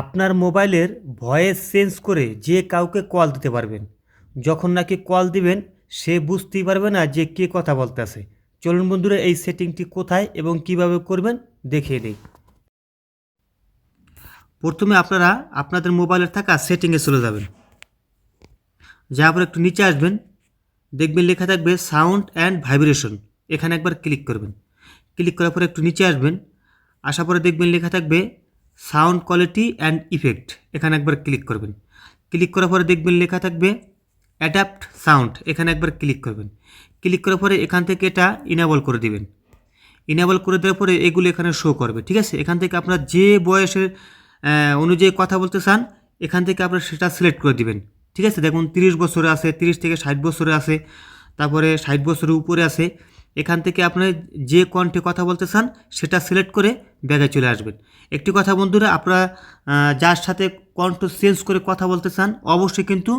আপনার মোবাইলের voice change করে যে কাউকে কল দিতে পারবেন। যখন নাকি কল দিবেন, সে বুঝতেই পারবে না যে কে কথা বলতেছে। চলুন বন্ধুরা, এই সেটিংটি কোথায় এবং কীভাবে করবেন দেখিয়ে দিই। প্রথমে আপনারা আপনাদের মোবাইলের থাকা সেটিংয়ে চলে যাবেন। যাওয়ার পর একটু নিচে আসবেন। দেখবেন লেখা থাকবে সাউন্ড অ্যান্ড ভাইব্রেশন। এখানে একবার ক্লিক করবেন। ক্লিক করার পরে একটু নিচে আসবেন। আসার পরে দেখবেন লেখা থাকবে সাউন্ড কোয়ালিটি অ্যান্ড ইফেক্ট। এখানে একবার ক্লিক করবেন। ক্লিক করার পরে দেখবেন লেখা থাকবে অ্যাডাপ্ট সাউন্ড। এখানে একবার ক্লিক করবেন। ক্লিক করার পরে এখান থেকে এটা ইনেবল করে দিবেন। ইনেবল করে দেওয়ার পরে এগুলো এখানে শো করবে, ঠিক আছে? এখান থেকে আপনার যে বয়সের অনুযায়ী কথা বলতে চান, এখান থেকে আপনার সেটা সিলেক্ট করে দিবেন, ঠিক আছে? দেখুন, তিরিশ বছরে আছে, তিরিশ থেকে ষাট বছরে আছে, তারপরে ষাট বছরের উপরে আছে এখান থেকে আপনি যে কণ্ঠে কথা বলতে চান সেটা সিলেক্ট করে ব্যাগে চলে আসবেন। একটি কথা বন্ধুরা, আপনারা যার সাথে কণ্ঠ চেঞ্জ করে কথা বলতে চান অবশ্যই কিন্তু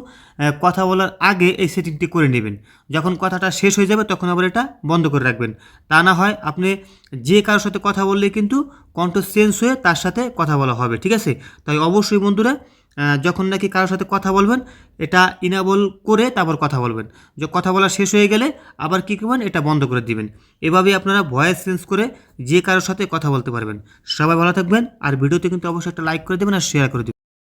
কথা বলার আগে এই সেটিংটি করে নেবেন। যখন কথাটা শেষ হয়ে যাবে, তখন আবার এটা বন্ধ করে রাখবেন। তা না হয় আপনি যে কারোর সাথে কথা বললে কিন্তু কণ্ঠ চেঞ্জ হয়ে তার সাথে কথা বলা হবে, ঠিক আছে? তাই অবশ্যই বন্ধুরা যখন নাকি কারোর সাথে কথা বলবেন, এটা ইনাবল করে তারপর কথা বলবেন। যে কথা বলা শেষ হয়ে গেলে আবার কী করবেন? এটা বন্ধ করে দিবেন। এভাবেই আপনারা ভয়েস চেঞ্জ করে যে কারোর সাথে কথা বলতে পারবেন। সবাই ভালো থাকবেন, আর ভিডিওতে কিন্তু অবশ্যই একটা লাইক করে দেবেন আর শেয়ার করে দেবেন।